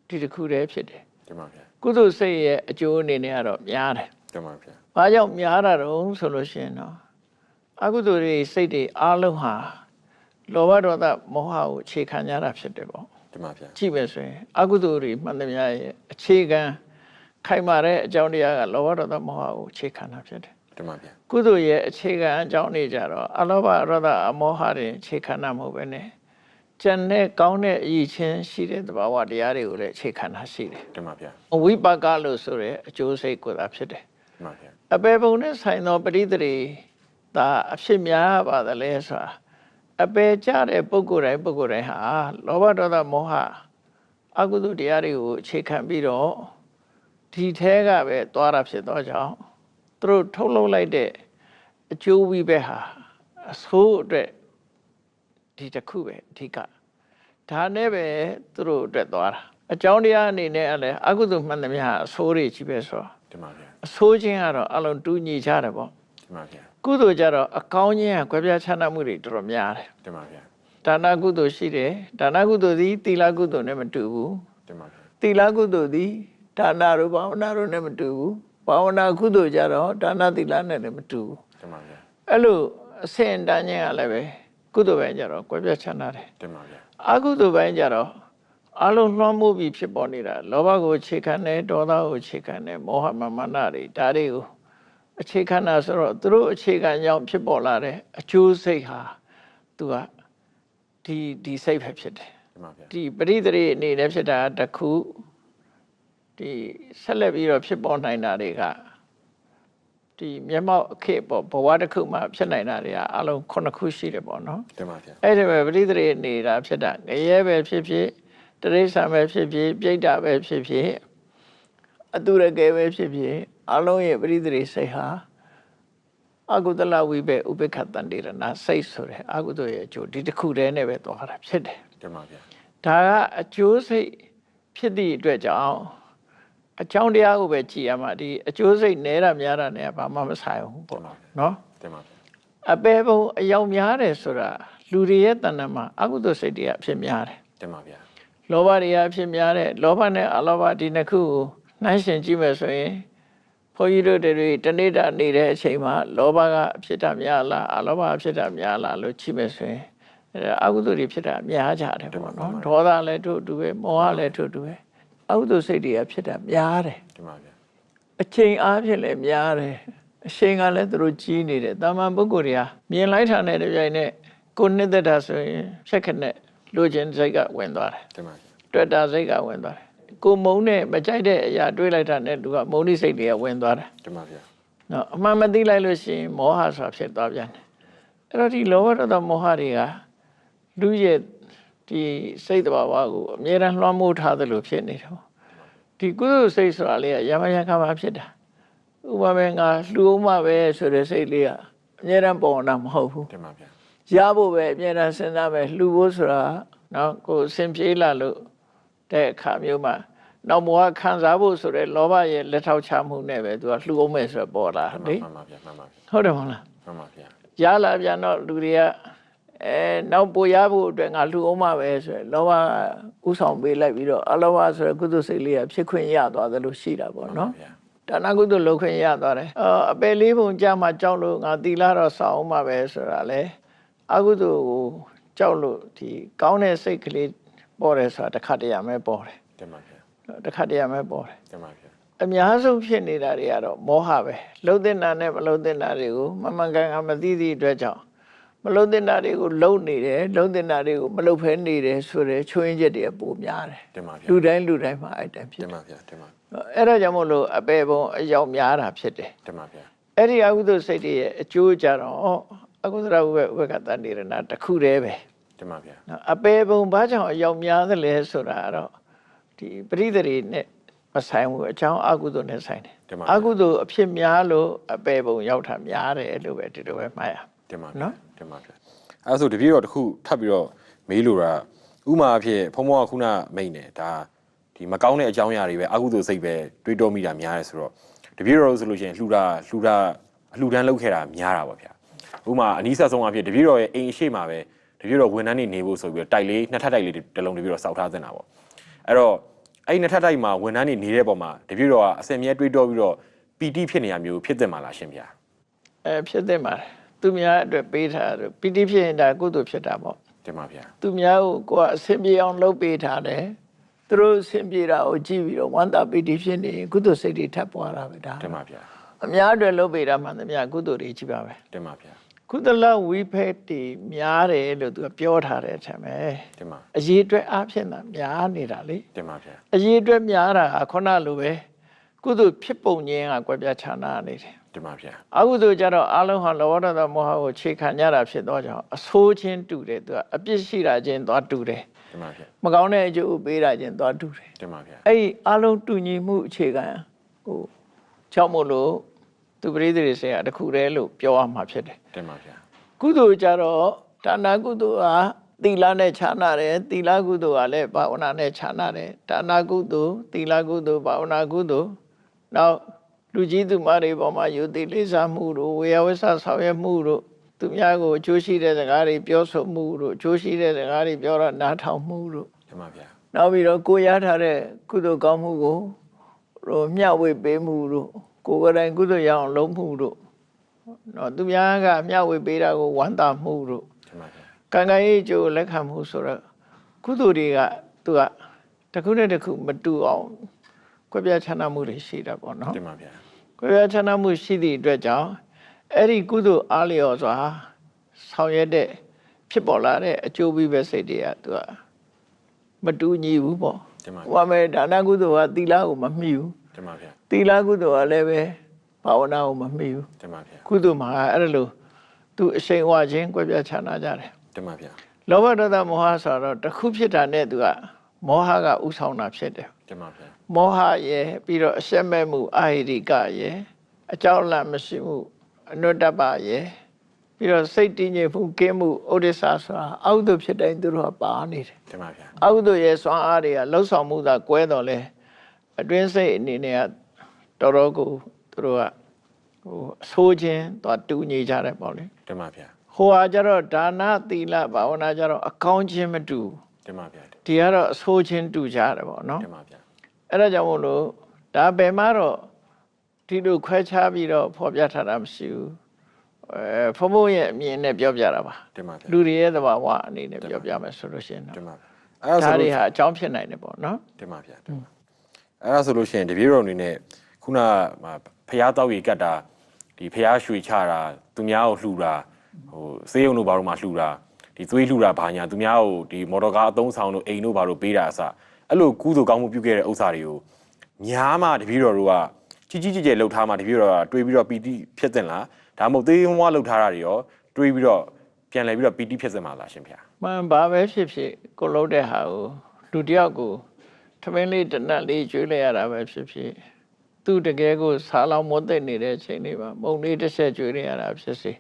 S2: ဒီတစ်ခုတည်းဖြစ်တယ်
S3: တင်ပါဗျာ
S2: ကုသိုလ်စိတ်ရဲ့အကျိုးအနေနဲ့ကတော့များတယ်
S3: တင်ပါဗျာ။
S2: ဘာကြောင့်များတာတုံးဆိုလို့ရှိရင်တော့အကုသိုလ်တွေစိတ်တွေအလုံးဟာလောဘဒေါသမောဟကိုအခြေခံကြတာဖြစ်တယ်ပေါ့
S3: တင်ပါဗျာ။
S2: ကြည့်မယ်ဆိုရင်အကုသိုလ်တွေမှန်သမျှရဲ့အခြေခံခိုင်မာတဲ့အကြောင်းတရားကလောဘဒေါသမောဟကိုအခြေခံတာဖြစ်တယ်
S3: တင်ပါဗျာ။
S2: ကုသိုလ်ရဲ့အခြေခံအကြောင်းတွေကြတော့အလောဘဒေါသအမောဟတွေအခြေခံတာမဟုတ်ပဲနဲ့ကျန်တဲ့ကောင်းတဲ့အရေးချင်းရှိတဲ့သဘာဝတရားတွေကိုလည်းအခြေခံတာရှိတယ်
S3: တင်ပါဗျာ။
S2: ဝိပါကလို့ဆိုတဲ့အကျိုးစိတ်ကိုသာဖြစ်တယ်။
S3: တင်ပါဗျာ
S2: အပေပုံနဲ့ဆိုင်သောပရိသေတွေဒါအဖြစ်များပါသလဲဆိုတာအပေကြတဲ့ပုဂ္ဂိုလ်တိုင်းပုဂ္ဂိုလ်တိုင်းဟာလောဘဒေါသမောဟအကုသိုလ်တရားတွေကိုအခြေခံပြီးတော့ဒီထဲကပဲသွားတာဖြစ်တော့ကြောင့်သူတို့ထုတ်လုပ်လိုက်တဲ့ အကျိုးဝိဘက်ဟာအဆိုးအတွက်ဒီတစ်ခုပဲအဓိကဒါနဲ့ပဲသူတို့အတွက်သွားတာအကြောင်းတရားအနေနဲ့ကလည်းအကုသိုလ်မှန်သမျှအဆိုးတွေကြီးပဲဆိုတော့
S3: တင်ပါဗျာ
S2: အဆိုးခြင်းကတော့အလုံးတူညီကြတယ်ပေါ့
S3: တင်ပါဗျာ
S2: ကုသိုလ်ကြတော့အကောင်းခြင်းကကွဲပြားခြားနားမှုတွေတော်တော်များတယ်
S3: တင်ပါဗျာ
S2: ဒါနကုသိုလ်ရှိတယ်ဒါနကုသိုလ်သည်သီလကုသိုလ်နဲ့မတူဘူး
S3: တင်ပါဗျာ
S2: သီလကုသိုလ်သည်ဒါနတို့ဘာဝနာတို့နဲ့မတူဘူးဘာဝနာကုသိုလ်ကြတော့ဒါနသီလနဲ့လည်းမတူဘူး
S3: တင်ပါဗျာ
S2: အဲ့လိုအဆင့်တန်းခြင်းကလည်းပဲကုသိုလ်ပိုင်းကြတော့ကွဲပြားခြားနားတယ်
S3: တင်ပါဗျာ
S2: အကုသိုလ်ပိုင်းကြတော့အလုံးလွှမ်းမိုးပြီးဖြစ်ပေါ်နေတာလောဘကိုအခြေခံတယ်ဒေါသကိုအခြေခံတယ်မောဟမာမနတွေဒါတွေကိုအခြေခံတာဆိုတော့သူတို့အခြေခံကြောင့်ဖြစ်ပေါ်လာတဲ့အကျိုးစိတ်ဟာသူကဒီဒီစိတ်ပဲဖြစ်တယ်
S3: တင်ပါဗျာ
S2: ဒီပရိသေရိအနေနဲ့ဖြစ်တာတစ်ခုဒီဆက်လက်ပြီးတော့ဖြစ်ပေါ်နိုင်တာတွေက ဒီမျက်မှောက်အခေတ်ပေါ့ဘဝတစ်ခုမှဖြစ်နိုင်တာတွေကအလုံးခုနှစ်ခုရှိတယ်ပေါ့နော်
S3: တင်ပါဗျာ
S2: အဲ့ဒီပဲပရိသေရိနေတာဖြစ်တာငရဲပဲဖြစ်ဖြစ်တရိษံပဲဖြစ်ဖြစ်ပြိတ္တာပဲဖြစ်ဖြစ်အတုရကဲပဲဖြစ်ဖြစ်အလုံးရဲ့ပရိသေရိစိတ်ဟာအကုသလဝိဘေဥပေက္ခတန္တိရဏစိတ်ဆိုတဲ့အကုသိုလ်ရဲ့အကျိုးဒီတစ်ခုတည်းနဲ့ပဲသွားတာဖြစ်တယ်
S3: တင်ပါဗျာ
S2: ဒါကအကျိုးစိတ်ဖြစ်သည့်အတွက်ကြောင့် အကြောင်းတရားကိုပဲကြည်ရမှာဒီအကျိုးစိတ်နဲတာများတာနဲ့ဘာမှမဆိုင်ဘူးပေါ့နော်
S3: တင်ပါဗျာ
S2: အပေပုံအယောင်များတယ်ဆိုတာလူတွေရဲ့တဏ္ဍာမှာအကုသိုလ်စိတ်တွေကအဖြစ်များတယ်
S3: တင်ပါဗျာ
S2: လောဘတွေကအဖြစ်များတယ်လောဘနဲ့အလောဘဒီနှစ်ခုကိုနှိုင်းရှင်ကြည့်မယ်ဆိုရင်ဘုန်းကြီးတို့တွေတနေ့တာနေတဲ့အချိန်မှာလောဘကအဖြစ်တာများလားအလောဘအဖြစ်တာများလားလို့ကြည့်မယ်ဆိုရင်အဲအကုသိုလ်တွေဖြစ်တာများကြတယ်ပေါ့နော်ဒေါသလည်းထို့အတူပဲမောဟလည်းထို့အတူပဲ အကုသိုလ်စိတ်တွေကဖြစ်တာများတယ်
S3: တင်ပါဗျာ
S2: အချိန်အားဖြင့်လည်းများတယ်အချိန်ကလည်းသူတို့ကြီးနေတယ်တာမန်ပုဂ္ဂိုလ်တွေကမြင်လိုက်တာနဲ့တပြိုင်နက်ကိုနှစ်သက်တာဆိုရင်ဖြက်ခနဲ့လိုချင်စိတ်ကဝင်သွားတယ်
S3: တင်ပါဗျာ
S2: တွေ့တာစိတ်ကဝင်သွားတယ်ကိုမုံနဲ့မကြိုက်တဲ့အရာတွေးလိုက်တာနဲ့သူကမုံနိစိတ်တွေကဝင်သွားတယ်
S3: တင်ပါဗျာ
S2: နော်အမှန်မသိလိုက်လို့ရှိရင်မောဟဆိုတာဖြစ်သွားပြန်တယ်အဲ့တော့ဒီလောဘဒေါသမောဟတွေကလူရဲ့ ဒီစိတ်တဘာဝကိုအမြဲတမ်းလွှမ်းမိုးထားသလိုဖြစ်နေတယ်ပေါ့ဒီကုသိုလ်စိတ်ဆိုတာလေးကရမယခမှာဖြစ်တာဥပမာငါလှူအောင်မပဲဆိုတဲ့စိတ်လေးကအမြဲတမ်းပေါ်တာမဟုတ်ဘူး
S3: တင်ပါဗျာ
S2: ရဖို့ပဲအမြဲတမ်းစဉ်းစားမယ်လှူဖို့ဆိုတာနော်ကိုယ်စင်ပြေးလာလို့တဲ့အခါမျိုးမှာနောက်ဘဝခံစားဖို့ဆိုတဲ့လောဘရဲ့လက်ထောက်ချမှုနဲ့ပဲသူကလှူအောင်မယ်ဆိုတော့ပေါ်လာလေ
S3: မှန်ပါဗျာမှန်ပါဗျာ
S2: ဟုတ်တယ်မဟုတ်လား
S3: မှန်ပါဗျာ
S2: ရလာပြန်တော့လူတွေက အဲနောက်ပိုရဖို့အတွက်ငါလှူအောင်မှာပဲဆိုရယ်လောဘဥဆောင်ပေးလိုက်ပြီးတော့အလောဘဆိုရယ်ကုသစိတ်လေးကဖြစ်ခွင့်ရသွားသလိုရှိတာပေါ့နော်
S3: ဗျာ
S2: ဒါနကုသိုလ်လုပ်ခွင့်ရသွားတယ်အော်အပယ်လေးပုံကြမှာကြောက်လို့ငါတီလာတော့စောင်းအောင်မှာပဲဆိုတာလေအကုသိုလ်ကိုကြောက်လို့ဒီကောင်းတဲ့စိတ်ကလေးပေါ်တယ်ဆိုတာတစ်ခါတည်းရမယ်ပေါ်တယ်
S3: တင်ပါဗျာ
S2: နော်တစ်ခါတည်းရမယ်ပေါ်တယ်
S3: တင်ပါဗျာ
S2: အများဆုံးဖြစ်နေတာတွေကတော့မောဟပဲလှုပ်တဲ့နာနဲ့မလှုပ်တဲ့နာတွေကိုမမှန်ကန်ကန်မသိသည့်အတွက်ကြောင့် မလှုပ်တဲ့နာတွေကိုလှုပ်နေတယ်လှုပ်တဲ့နာတွေကိုမလှုပ်ဖဲနေတယ်ဆိုတဲ့ချွင်းချက်တွေပိုများတယ်
S3: တင်ပါဗျာ
S2: လူတိုင်းလူတိုင်းမှာအဲ့တိုင်းဖြစ်
S3: တင်
S2: တယ်
S3: ပါဗျာတင်ပါ
S2: အဲ့ဒါကြောင့်မို့လို့အပေပုံအယောက်များတာဖြစ်တယ်
S3: တင်ပါဗျာ
S2: အဲ့ဒီအကုသိုလ်စိတ်တွေရဲ့အကျိုးကြတော့အကုသလဝိဘဝကတဏိရဏတစ်ခုတည်းပဲ
S3: တင်ပါဗျာ
S2: နော်အပေပုံဘာကြောင့်အယောက်များသလဲဆိုတာကတော့ဒီပရိသေတွေနဲ့မဆိုင်ဘူးအကြောင်းအကုသိုလ်နဲ့ဆိုင်တယ်
S3: တင်ပါ
S2: အကုသိုလ်အဖြစ်များလို့အပေပုံရောက်တာများတယ်လို့ပဲဒီလိုပဲမှားရ
S3: တင်ပါ
S2: နော်
S3: တင်ပါဗျာ
S1: အဲဒါဆိုတပြည့်တော့တစ်ခုထပ်ပြီးတော့မေးလို့တာဥမာအဖြစ်ဖုံဖုံကခုနမိန်တယ်ဒါဒီမကောင်းတဲ့အကြောင်းအရာတွေပဲအကုသိုလ်စိတ်ပဲတွေးတောမိတာများတယ်ဆိုတော့တပြည့်တော့ဆိုလို့ရှိရင်လှူတာလှူတာအလှူဒန်းလုပ်ခဲ့တာများတာပါဗျာဥမာအနီးဆက်ဆုံးအဖြစ်တပြည့်တော့ရဲ့အိမ်အရှိမှာပဲတပြည့်တော့ဝန်ထမ်းနေနေဖို့ဆိုပြီးတော့တိုက်လေးနှစ်ထပ်တိုက်လေးတစ်လုံးတပြည့်တော့စောက်ထားတင်တာပေါ့အဲ့တော့အဲ့ဒီနှစ်ထပ်တိုက်မှာဝန်ထမ်းနေနေတဲ့ပုံမှာတပြည့်တော့ကအစင်မြဲတွေးတောပြီးတော့ပီတိဖြစ်နေရမျိုးဖြစ်တင်မှာလားရှင်ဗျာ
S2: အဲဖြစ်တဲ့မှာ သူများအတွက်ပေးထားတယ်ပီတိဖြစ်ရင်ဒါကုသိုလ်ဖြစ်တာပေါ့
S3: တင်ပါဗျာ
S2: သူများကိုကိုယ်ကအဆင်ပြေအောင်လုပ်ပေးထားတယ်သူတို့အဆင်ပြေတာကိုကြည့်ပြီးတော့ဝမ်းသာပီတိဖြစ်နေရင်ကုသိုလ်စိတ်တွေထပ်ပွားတာပဲဒါ
S3: တင်ပါဗျာ
S2: အများအတွက်လုပ်ပေးတာမှန်သမျှကုသိုလ်တွေကြီးပါပဲ
S3: တင်ပါဗျာ
S2: ကုသလဝိဖက်တီများတယ်လို့သူကပြောထားတဲ့အထက်ပဲ
S3: တင်ပါ
S2: အရေးအတွက်အားဖြင့်သာများနေတာလေ
S3: တင်ပါဗျာ
S2: အရေးအတွက်များတာဟာခုနလိုပဲကုသိုလ်ဖြစ်ပုံချင်းကကွဲပြားခြားနာနေတယ်
S3: တင်ပါဗျာ
S2: အကုသိုလ်ကြတော့အလုံးဟာလောဘဒေါသမောဟကိုခြေခံကြတာဖြစ်တော့ကြောင့်အဆိုးချင်းတူတယ်သူကအပြစ်ရှိတာချင်းသွားတူတယ်
S3: တင်ပါဗျာ
S2: မကောင်းတဲ့အကျိုးပေးတာချင်းသွားတူတယ်
S3: တင်ပါဗျာ
S2: အဲ့ဒီအလုံးတူညီမှုအခြေခံဟိုကြောင့်မို့လို့သူပရိသေတွေဆရာတခုတည်းလို့ပြောရမှာဖြစ်တယ်
S3: တင်ပါဗျာ
S2: ကုသိုလ်ကြတော့ဒါနာကုသိုလ်ဟာသီလနဲ့ခြားနာတယ်သီလကုသိုလ်ဟာလည်းဘာဝနာနဲ့ခြားနာတယ်ဒါနာကုသိုလ်သီလကုသိုလ်ဘာဝနာကုသိုလ်နောက် လူကြီးသူမတွေပေါ်မှာယုတိလေးစားမှုတို့ဝေယဝဆဆောင်ရွက်မှုတို့သူများကိုအကျိုးရှိတဲ့စကားတွေပြောဆိုမှုတို့အကျိုးရှိတဲ့စကားတွေပြောတော့နားထောင်မှုတို့
S3: တင်ပါဗျာ
S2: နောက်ပြီးတော့ကိုရထားတဲ့ကုသိုလ်ကောင်းမှုကိုဟိုမျှဝေပေးမှုတို့ကိုယ်ကိုယ်တိုင်ကုသိုလ်ရအောင်လုပ်မှုတို့နော်သူများကမျှဝေပေးတာကိုဝမ်းသာမှုတို့
S3: တင်ပါဗျာ
S2: ကံကံရေးအကျိုးလက်ခံမှုဆိုတော့ကုသိုလ်တွေကသူကတစ်ခုနဲ့တစ်ခုမတူအောင်ကွဲပြားခြားနားမှုတွေရှိတာပေါ့နော်
S3: တင်ပါဗျာ
S2: ကွဲပြားခြားနားမှုရှိသည့်အတွက်ကြောင့်အဲ့ဒီကုသိုလ်အားလျော်စွာဆောင်ရွက်တဲ့ဖြစ်ပေါ်လာတဲ့အကျိုးပေးပဲစိတ်တွေကသူကမတူညီဘူးပေါ့
S3: တင်ပါ
S2: ဟိုမှာဒါနကုသိုလ်ကသီလကိုမမှီဘူး
S3: တင်ပါဗျာ
S2: သီလကုသိုလ်ကလည်းပဲဘာဝနာကိုမမှီဘူး
S3: တင်ပါဗျာ
S2: ကုသိုလ်မှာအဲ့ဒါလို့သူအရှိန်ဝါချင်းကွဲပြားခြားနာကြတယ်
S3: တင်ပါဗျာ
S2: လောဘဒေါသမောဟဆိုတော့တစ်ခုဖြစ်တာနဲ့သူကမောဟကဥဆောင်တာဖြစ်တယ်
S3: တင်ပါဗျာ
S2: မောဟရဲ့ပြီးတော့အရှက်မဲ့မှုအာဟိရိကရဲ့အကြောင်းလန့်မရှိမှုအနုတ္တပရဲ့ပြီးတော့စိတ်တည်ငြိမ်မှုကင်းမှုဥဒိစ္စဆိုတာအောက်သို့ဖြစ်တိုင်းသူတို့ကပါနေတယ်
S3: တင်ပါဗျာ
S2: အောက်သို့ရဲ့စွမ်းအားတွေကလှုပ်ဆောင်မှုသာကွဲတော်လဲအတွင်းစိတ်အနေနဲ့ကတော်တော်ကိုသူတို့ကဟိုအဆိုးခြင်းသွားတူညီကြတယ်ပေါ့လေ
S3: တင်ပါဗျာ
S2: ဟိုဟာကျတော့ဒါနသီလဘာဝနာကျတော့အကောင်းခြင်းမတူဘူး
S3: တင်ပါဗျာ
S2: ဒီကတော့အဆိုးချင်းတူကြတယ်ပေါ့နော်
S3: တင်ပါဗျာ
S2: အဲ့ဒါကြောင့်မို့လို့ဒါဘယ်မှာတော့ဒီလိုခွဲခြားပြီးတော့ဖော်ပြထားတာမရှိဘူးအဲဖုံဖုံရဲ့အမြင်နဲ့ပြောပြတာပါ
S3: တင်ပါဗျာ
S2: လူတွေရဲ့သဘာဝအနေနဲ့ပြောပြမယ်ဆိုလို့ရှိရင်
S3: တင်
S2: တော့
S3: ပါဗျာ
S1: အဲ့ဒါ
S2: ဒါ
S1: ဆို
S2: တွေ
S1: လို့
S2: ဟာအကြောင်းဖြစ်နိုင်တယ်ပေါ့နော်
S3: တင်ပါဗျာတင်ပါ
S1: အဲ့ဒါဆိုလို့ရှိရင်တပည့်တော်အနေနဲ့ခုနကဖျားတောက်ရီကတ်တာဒီဖျားရွှေချတာသူများကိုလှူတာဟိုစေးရုံတို့ဘာလို့မှလှူတာဒီသွေးလှူတာဘာညာသူများကိုဒီမော်တော်ကားအသုံးဆောင်တို့အိမ်တို့ဘာလို့ပေးတာအစ အဲ့လိုကုသိုလ်ကောင်းမှုပြုခဲ့တဲ့ဥစ္စာတွေကိုများမှတပည့်တော်တို့ကကြီးကြီးကျယ်ကျယ်လှုပ်ထားမှတပည့်တော်ကတွေးပြီးတော့ပီတိဖြစ်တင်လားဒါမှမဟုတ်သေးဝါလှုပ်ထားတာတွေရောတွေးပြီးတော့ပြန်လဲပြီးတော့ပီတိဖြစ်စင်ပါလားရှင်ဗျာ
S2: မှန်ဘာပဲဖြစ်ဖြစ်ကိုလုံးတဲ့ဟာကိုလူတစ်ယောက်ကိုထမင်းလေးတစ်နက်လေးကျွေးလိုက်ရတာပဲဖြစ်ဖြစ်သူတကယ်ကိုစားလောင်မွတ်သိနေတဲ့အချိန်လေးပါမုံလေးတစ်ဆက်ကျွေးလိုက်ရတာဖြစ်စေ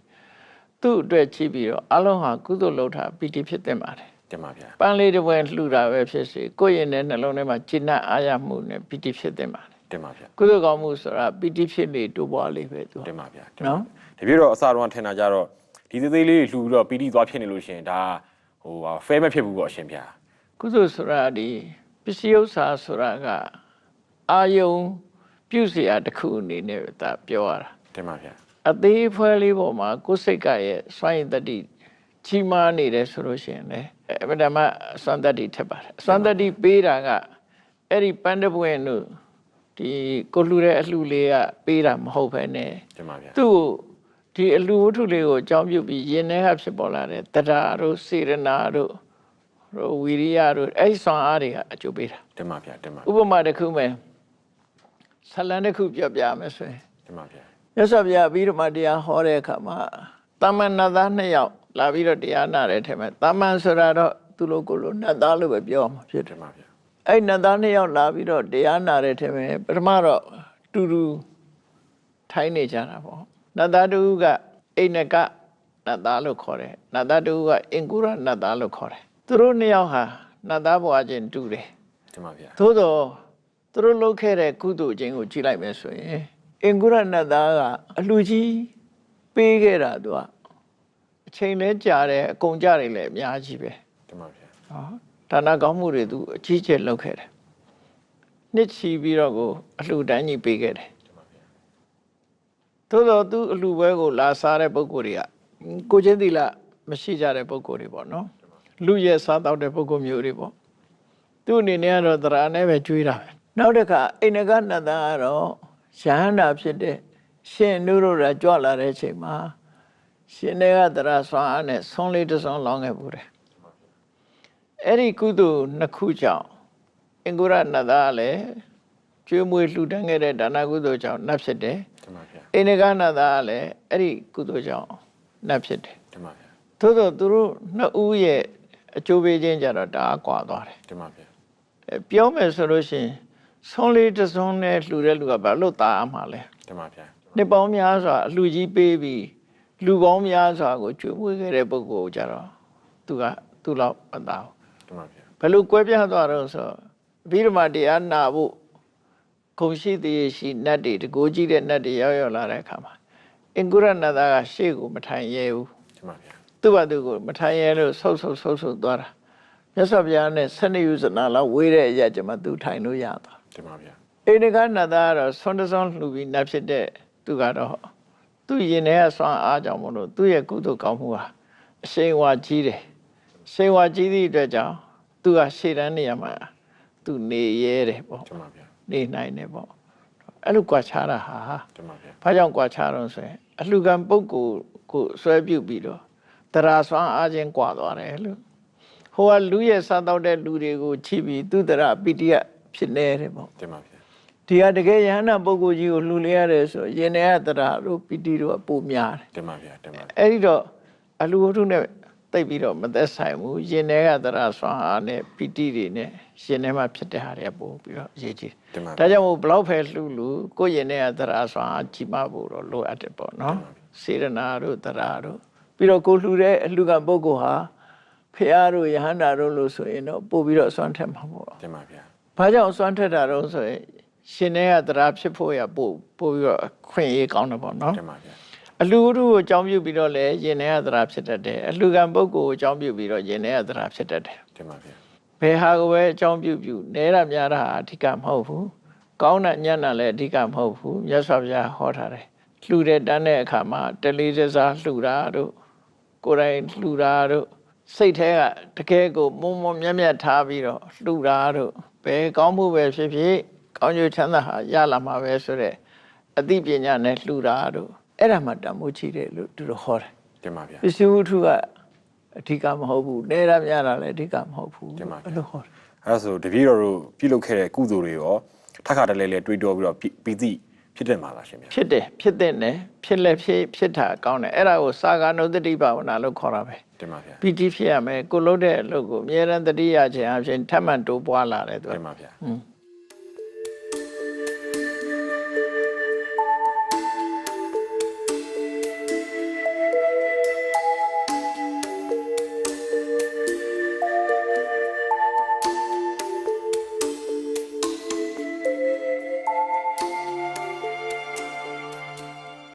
S2: သူ့အတွက်ကြည့်ပြီးတော့အလုံးဟာကုသိုလ်လုပ်တာပီတိဖြစ်တင်ပါတယ်
S3: တင်ပါဗျာ
S2: ပန်းလေးတစ်ပွဲလှူတာပဲဖြစ်စေကိုယ့်ရင်ထဲနှလုံးထဲမှာကျဉ်းနှံ့အားရမှုနဲ့ပီတိဖြစ်တင်ပါတယ်
S3: တင်ပါဗျာ
S2: ကုသိုလ်ကောင်းမှုဆိုတာပီတိဖြစ်လေတိုးပွားလေးပဲသူ
S3: တင်ပါဗျာ
S2: နော်
S1: တပြည့်တော့အစတော့ထင်တာကြတော့ဒီသေးသေးလေးလှူပြီးတော့ပီတိသွားဖြစ်နေလို့ရှင်ဒါဟိုဖဲမဖြစ်ဘူးပေါ့အရှင်ဗျာ
S2: ကုသိုလ်ဆိုတာဒီပစ္စည်းဥစ္စာဆိုတာကအာယုံပြုစရာတစ်ခုအနေနဲ့ဒါပြောရတာ
S3: တင်ပါဗျာ
S2: အသေးဖွဲလေးပေါ်မှာကိုယ်စိတ်ကရဲ့စွမ်းရည်တတိ ကြီးမားနေတယ်ဆိုလို့ရှိရင်လေအမတမအစွမ်းတတိထက်ပါတယ်အစွမ်းတတိပေးတာကအဲ့ဒီပန်းတပွင့်တို့ဒီကိုလှူတဲ့အလှူလေးကပေးတာမဟုတ်ဘဲနဲ့
S3: တင်ပါဗျာ
S2: သူ့ကိုဒီအလှူဝတ္ထုလေးကိုအကြောင်းပြုပြီးယင်ထဲကဖြစ်ပေါ်လာတဲ့တရားတို့စေရနာတို့ဟိုဝီရိယတို့အဲ့ဒီဆွမ်းအားတွေကအကျိုးပေးတာ
S3: တင်ပါဗျာတင်ပါ
S2: ဥပမာတစ်ခုမယ်ဆလန်တစ်ခုပြောပြမယ်ဆိုရင်
S3: တင်ပါဗျာ
S2: မြတ်စွာဘုရားပြီးတော့မှတရားဟောတဲ့အခါမှာ တာမန်နတ်သားနှစ်ယောက်လာပြီးတော့တရားနာတဲ့အထက်မှာတာမန်ဆိုတာတော့သူလိုကိုလိုနတ်သားလို့ပဲပြောမှာဖြစ်တယ်
S3: တင်ပါဗျာ
S2: အဲ့နတ်သားနှစ်ယောက်လာပြီးတော့တရားနာတဲ့ထဲမှာပထမတော့တူတူထိုင်းနေကြတာပေါ့နတ်သားတူကအိနကနတ်သားလို့ခေါ်တယ်နတ်သားတူကအင်ကုရနတ်သားလို့ခေါ်တယ်သူတို့နှစ်ယောက်ဟာနတ်သားဘဝချင်းတူတယ်
S1: တင်ပါဗျာ
S2: သို့တော့သူတို့လုပ်ခဲ့တဲ့ကုသိုလ်ချင်းကိုကြည့်လိုက်မယ်ဆိုရင်အင်ကုရနတ်သားကအလှကြီးပေးခဲ့တာသူကအ ချိန်လဲကြာတယ်အကုန်ကြတယ်လည်းအများကြီးပဲ
S1: တင်ပါဗျာ
S2: နော်ဒါနကောင်းမှုတွေသူအကြီးကျယ်လုပ်ခဲ့တယ်နှစ်ချီပြီးတော့ကိုအလှတန်းကြီးပေးခဲ့တယ်သို့တော့သူအလှပွဲကိုလာစားတဲ့ပုံကိုယ်တွေကကိုချင်းသီလမရှိကြတဲ့ပုံကိုယ်တွေပေါ့နော်လူရဲ့စားတော့တဲ့ပုံကိုယ်မျိုးတွေပေါ့သူ့အနေနဲ့ကတော့သရနဲ့ပဲကျွေးတာပဲနောက်တစ်ခါအိန္ဒကနတ်သားကတော့ရဟန္တာဖြစ်တဲ့ရှင်နုရရကြွလာတဲ့အချိန်မှာ ရှင်တွေကသရဆွမ်းအားနဲ့ဆုံးလေးတစ်စုံလောင်းခဲ့ပူတယ်အဲ့ဒီကုသိုလ်နှစ်ခုကြောင့်အင်္ဂုရနတ်သားကလည်းကျွေးမွေးလှူဒန်းခဲ့တဲ့ဒါနကုသိုလ်ကြောင့်နတ်ဖြစ်တယ်
S1: တင်ပါဗျာ
S2: အိန္ဒကနတ်သားကလည်းအဲ့ဒီကုသိုလ်ကြောင့်နတ်ဖြစ်တယ်
S1: တင်ပါဗျာ
S2: သို့သောသူတို့နှစ်ဦးရဲ့အကျိုးပေးခြင်းကြတော့တအားကွာသွားတယ်
S1: တင်ပါဗျာ
S2: အဲပြောမယ်ဆိုလို့ရှိရင်ဆုံးလေးတစ်စုံနဲ့လှူတဲ့လူကဘာလို့ตาအမှာလဲ
S1: တင်ပါဗျာ
S2: နှစ်ပေါင်းများစွာအလှူကြီးပေးပြီး လူပေါင်းများစွာကိုကျွေးမွေးခဲ့တဲ့ပုဂ္ဂိုလ်ကြတော့သူကသူ့လောက်မသားဘူး
S1: တင်ပါဗျာ
S2: ဘယ်လိုကွဲပြားသွားတော့ဆိုအဘိဓမ္မာတရားနာဖို့ခုံရှိသေးရှိနတ်တွေတကိုးကြီးတဲ့နတ်တွေရောက်ရောက်လာတဲ့အခါမှာအင်္ဂုရနတ်သားကရှေ့ကိုမထိုင်ရဲဘူး
S1: တင်ပါဗျာ
S2: သူ့ဘာသူကိုမထိုင်ရဲလို့ဆုတ်ဆုတ်ဆုတ်ဆုတ်သွားတာမြတ်စွာဘုရားနဲ့ဆဏိယုဇနာလောက်ဝေးတဲ့အရာကျမှသူထိုင်လို့ရသွား
S1: တင်ပါဗျာ
S2: အိန္ဒကနတ်သားကတော့ဆွမ်းတစွန်းလှူပြီးနတ်ဖြစ်တဲ့သူကတော့ သူ့ရင်ထဲကဆွမ်းအားကြောင့်မလို့သူ့ရဲ့ကုသိုလ်ကောင်းမှုဟာအရှိန်ဝါကြီးတယ်ရှိန်ဝါကြီးသည့်အတွက်ကြောင့်သူကရှေ့တန်းနေရာမှာသူနေရဲတယ်ပေါ့
S1: တင်ပါဗျာ
S2: နေနိုင်တယ်ပေါ့အဲ့လိုကြွားချတာဟာ
S1: တင်ပါဗျာ
S2: ဘာကြောင့်ကြွားချတော့ဆိုရင်အလှကံပုဂ္ဂိုလ်ကိုဆွဲပြုတ်ပြီးတော့တရာဆွမ်းအားချင်းကြွားသွားတယ်လို့ဟိုကလူရဲ့စားတော့တဲ့လူတွေကိုချိပြီးသူတရာပိတိယဖြစ်နေတယ်ပေါ့
S1: တင်ပါဗျာ
S2: ဒီဟာတကယ်ယဟန္တာပုဂ္ဂိုလ်ကြီးကိုလှူလေရတယ်ဆိုရင်နေရတရာတို့ပိတိတို့ကပိုများတယ်
S1: တင်ပါဗျာတင်ပါ
S2: အဲ့ဒီတော့အလှဝတ္ထုနဲ့တိတ်ပြီးတော့မသက်ဆိုင်ဘူးရင်ထဲကတရာဆွမ်းအားနဲ့ပိတိတွေနဲ့ရှင်ထဲမှာဖြစ်တဲ့ဟာတွေပို့ပြီးတော့အရေးကြီး
S1: တင်ပါ
S2: ဒါကြောင့်မို့ဘလောက်ဖဲလှူလူကိုယ့်ရင်ထဲကတရာဆွမ်းအားကြီးမဖို့တော့လိုအပ်တယ်ပေါ့နော်စေရနာတို့တရာတို့ပြီးတော့ကိုလှူတဲ့အလှကံပုဂ္ဂိုလ်ဟာဖះတို့ယဟန္တာတို့လို့ဆိုရင်တော့ပို့ပြီးတော့ဆွမ်းထက်မှာပေါ့
S1: တင်ပါဗျာ
S2: ဘာကြောင့်စွမ်းထက်တာတော့ဆိုရင် ရှင်တွေကတရားဖြစ်ဖို့ရပို့ပို့ပြီးတော့အခွင့်အရေးကောင်းတယ်ပေါ့နော်
S1: တင်ပါဗျာ
S2: အလူဝတ္ထုကိုအကြောင်းပြုပြီးတော့လည်းရင်တွေကတရားဖြစ်တတ်တယ်အလူကံပုဂ္ဂိုလ်ကိုအကြောင်းပြုပြီးတော့ရင်တွေကတရားဖြစ်တတ်တယ်
S1: တင်ပါဗျာ
S2: ဘယ်ဟာကိုပဲအကြောင်းပြုပြုနဲတာများတာဟာအဓိကမဟုတ်ဘူးကောင်းတာညံ့တာလည်းအဓိကမဟုတ်ဘူးမြတ်စွာဘုရားဟောထားတယ်လှူတဲ့တန်းတဲ့အခါမှာတလေးစစားလှူတာတို့ကိုယ်တိုင်လှူတာတို့စိတ်แท้ကတကယ်ကိုမုံမုံမြတ်မြတ်ထားပြီးတော့လှူတာတို့ဘယ်ကောင်းမှုပဲဖြစ်ဖြစ် ကောင်းကျိုးချမ်းသာဟာရလာမှာပဲဆိုတဲ့အသိပညာနဲ့လှူတာတို့အဲ့ဒါမှတန်မိုးချီတယ်လို့သူတို့ဟောတယ်
S1: တင်ပါဗျာ
S2: ပစ္စည်းဝတ္ထုကအဓိကမဟုတ်ဘူးနေရမြတာလည်းအဓိကမဟုတ်ဘူး
S1: တင်ပါဗျာ
S2: အဲ့လိုဟောတယ်
S1: အဲ့ဒါဆိုတပည့်တော်တို့ပြုလုပ်ခဲ့တဲ့ကုသိုလ်တွေရောထပ်ခါတလဲလဲတွေးတောပြီးတော့ပီတိဖြစ်တယ်မှာလားရှင်ဗျာ
S2: ဖြစ်တယ်ဖြစ်တဲ့နဲ့ဖြစ်လက်ဖြစ်ဖြစ်တာကောင်းတယ်အဲ့ဒါကိုစာဂနုတ္တိဘာဝနာလို့ခေါ်တာပဲ
S1: တင်ပါဗျာ
S2: ပီတိဖြစ်ရမယ်ကိုလုံးတဲ့အလုပ်ကိုအမြဲတမ်းတတိယခြင်းအပြင်ထပ်မံတိုးပွားလာတယ်သူက
S1: တင်ပါဗျာ
S2: อืม